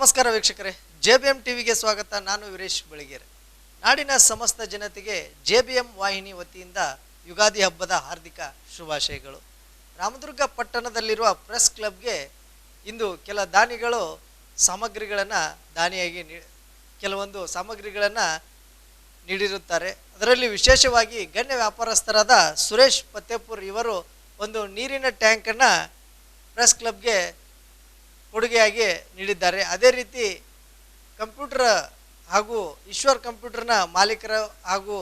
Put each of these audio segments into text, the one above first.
ನಮಸ್ಕಾರ ವೀಕ್ಷಕರೇ. J B M ಟಿವಿಗೆ ಸ್ವಾಗತ. ನಾನು ವೀರೇಶ್ ಬೆಳಗೆರೆ. ನಾಡಿನ ಸಮಸ್ತ ಜನತೆಗೆ ಜೆ ಬಿ ಎಂ ವಾಹಿನಿ ವತಿಯಿಂದ ಯುಗಾದಿ ಹಬ್ಬದ ಹಾರ್ದಿಕ ಶುಭಾಶಯಗಳು. ರಾಮದುರ್ಗ ಪಟ್ಟಣದಲ್ಲಿರುವ ಪ್ರೆಸ್ ಕ್ಲಬ್ಗೆ ಇಂದು ಕೆಲ ದಾನಿಗಳು ಸಾಮಗ್ರಿಗಳನ್ನು ದಾನಿಯಾಗಿ ನೀ, ಕೆಲವೊಂದು ಸಾಮಗ್ರಿಗಳನ್ನು ನೀಡಿರುತ್ತಾರೆ. ಅದರಲ್ಲಿ ವಿಶೇಷವಾಗಿ ಗಣ್ಯ ವ್ಯಾಪಾರಸ್ಥರಾದ ಸುರೇಶ್ ಪತ್ತೆಪುರ್ ಇವರು ಒಂದು ನೀರಿನ ಟ್ಯಾಂಕನ್ನು ಪ್ರೆಸ್ ಕ್ಲಬ್ಗೆ ಕೊಡುಗೆಯಾಗಿ ನೀಡಿದ್ದಾರೆ. ಅದೇ ರೀತಿ ಕಂಪ್ಯೂಟರ್ ಹಾಗೂ ಈಶ್ವರ್ ಕಂಪ್ಯೂಟರ್ನ ಮಾಲೀಕರ ಹಾಗೂ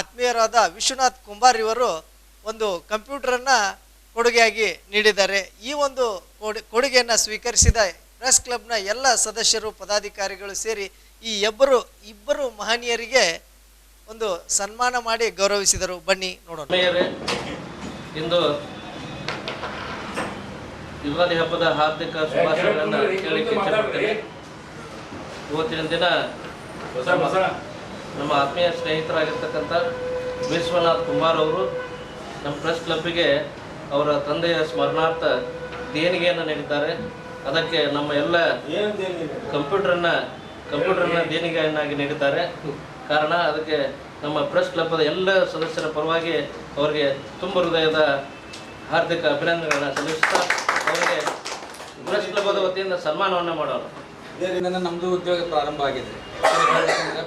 ಆತ್ಮೀಯರಾದ ವಿಶ್ವನಾಥ್ ಕುಂಬಾರ್ ಇವರು ಒಂದು ಕಂಪ್ಯೂಟರನ್ನು ಕೊಡುಗೆಯಾಗಿ ನೀಡಿದ್ದಾರೆ. ಈ ಒಂದು ಕೊಡು, ಕೊಡುಗೆಯನ್ನು ಸ್ವೀಕರಿಸಿದ ಪ್ರೆಸ್ ಕ್ಲಬ್ನ ಎಲ್ಲ ಸದಸ್ಯರು, ಪದಾಧಿಕಾರಿಗಳು ಸೇರಿ ಈ ಇಬ್ಬರು ಇಬ್ಬರು ಮಹನೀಯರಿಗೆ ಒಂದು ಸನ್ಮಾನ ಮಾಡಿ ಗೌರವಿಸಿದರು. ಬನ್ನಿ ನೋಡೋಣ. ಇಂದು ಯುಗಾದಿ ಹಬ್ಬದ ಹಾರ್ದಿಕ ಶುಭಾಶಯಗಳನ್ನು ಕೇಳಲಿಕ್ಕೆ ಇಚ್ಛಪಡ್ತೇನೆ. ಇವತ್ತಿನ ದಿನ ನಮ್ಮ ಆತ್ಮೀಯ ಸ್ನೇಹಿತರಾಗಿರ್ತಕ್ಕಂಥ ವಿಶ್ವನಾಥ್ ಕುಮಾರ್ ಅವರು ನಮ್ಮ ಪ್ರೆಸ್ ಕ್ಲಬ್ಬಿಗೆ ಅವರ ತಂದೆಯ ಸ್ಮರಣಾರ್ಥ ದೇಣಿಗೆಯನ್ನು ನೀಡಿದ್ದಾರೆ. ಅದಕ್ಕೆ ನಮ್ಮ ಎಲ್ಲ ಕಂಪ್ಯೂಟರ್ನ ಕಂಪ್ಯೂಟರ್ನ ದೇಣಿಗೆಯನ್ನಾಗಿ ನೀಡಿದ್ದಾರೆ. ಕಾರಣ ಅದಕ್ಕೆ ನಮ್ಮ ಪ್ರೆಸ್ ಕ್ಲಬ್ದ ಎಲ್ಲ ಸದಸ್ಯರ ಪರವಾಗಿ ಅವರಿಗೆ ತುಂಬ ಹೃದಯದ ಹಾರ್ದಿಕ ಅಭಿನಂದನೆಗಳನ್ನು ಸಲ್ಲಿಸ್ತಾ ಅವರಿಗೆ ಕ್ಲಬ್ದ ವತಿಯಿಂದ ಸನ್ಮಾನವನ್ನು ಮಾಡೋರು ಇದರಿಂದ ನಮ್ಮದು ಉದ್ಯೋಗ ಪ್ರಾರಂಭ ಆಗಿದೆ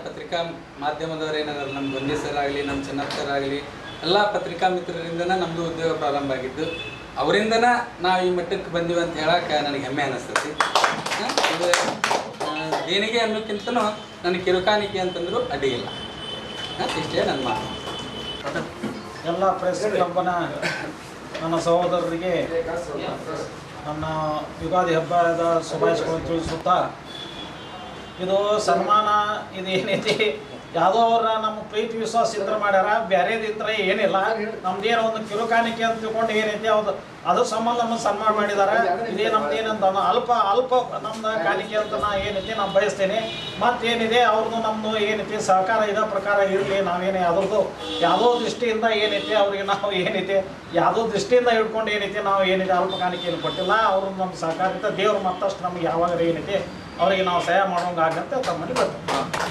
ಪತ್ರಿಕಾ ಮಾಧ್ಯಮದವರು ಏನಾದ್ರು ನಮ್ಮ ಗೊಂದಿ ಸರ್ ಆಗಲಿ ನಮ್ಮ ಚೆನ್ನಪ್ಪ ಸರ್ ಆಗಲಿ ಎಲ್ಲ ಪತ್ರಿಕಾ ಮಿತ್ರರಿಂದ ನಮ್ಮದು ಉದ್ಯೋಗ ಪ್ರಾರಂಭ ಆಗಿದ್ದು ಅವರಿಂದನೇ ನಾವು ಈ ಮಟ್ಟಕ್ಕೆ ಬಂದೀವಿ ಅಂತ ಹೇಳಕ್ಕೆ ನನಗೆ ಹೆಮ್ಮೆ ಅನಿಸ್ತತಿ? ಇದು ದೇಣಿಗೆ ಅನ್ನೋಕ್ಕಿಂತನೂ ನನಗೆ ಕಿರುಕಾಣಿಕೆ ಅಂತಂದರೂ ಅಡ್ಡಿಯಿಲ್ಲ? ಇಷ್ಟೇ ನನ್ನ ಮಾತು ಎಲ್ಲ ಪ್ರೆಸ್ ಕ್ಲಬ್ನ ನನ್ನ ಸಹೋದರರಿಗೆ ನನ್ನ ಯುಗಾದಿ ಹಬ್ಬದ ಶುಭಾಶಯಗಳನ್ನು ತಿಳಿಸುತ್ತಾ ಇದು ಸನ್ಮಾನ ಇದು ಏನೈತಿ ಯಾವುದೋ ಅವ್ರ ನಮ್ಮ ಪ್ರೀತಿ ವಿಶ್ವಾಸ ಇದ್ರ ಮಾಡ್ಯಾರ ಬ್ಯಾರೇದಿದ್ರೆ ಏನಿಲ್ಲ. ನಮ್ದೇನೋ ಒಂದು ಕಿರುಕಾಣಿಕೆ ಅಂತ ತಿಳ್ಕೊಂಡು ಏನೈತಿ ಅದು ಅದ್ರ ಸಂಬಂಧ ನಮ್ಮ ಸನ್ಮಾನ ಮಾಡಿದಾರ. ಇದೇ ನಮ್ದು ಏನಂತ ಅಲ್ಪ ಅಲ್ಪ ನಮ್ದು ಕಾಣಿಕೆ ಅಂತ ನಾ ಏನೈತಿ ನಾನು ಬಯಸ್ತೇನೆ. ಮತ್ತೇನಿದೆ ಅವ್ರದ್ದು ನಮ್ಮದು ಏನೈತಿ ಸಹಕಾರ ಇದೇ ಪ್ರಕಾರ ಇರಲಿ ನಾವೇನೇ ಅದ್ರದ್ದು ಯಾವುದೋ ದೃಷ್ಟಿಯಿಂದ ಏನೈತಿ ಅವ್ರಿಗೆ ನಾವು ಏನೈತಿ ಯಾವುದೋ ದೃಷ್ಟಿಯಿಂದ ಹಿಡ್ಕೊಂಡು ಏನೈತಿ ನಾವು ಏನಿದೆ ಅಲ್ಪ ಕಾಣಿಕೆಯನ್ನು ಕೊಟ್ಟಿಲ್ಲ. ಅವರು ನಮ್ಮ ಸಹಕಾರದಿಂದ ದೇವ್ರು ಮತ್ತಷ್ಟು ನಮ್ಗೆ ಯಾವಾಗ ಏನೈತಿ ಅವರಿಗೆ ನಾವು ಸಹಾಯ ಮಾಡೋಂಗಾಗತ್ತೆ ತಮ್ಮಲ್ಲಿ ಬರ್ತೇವೆ.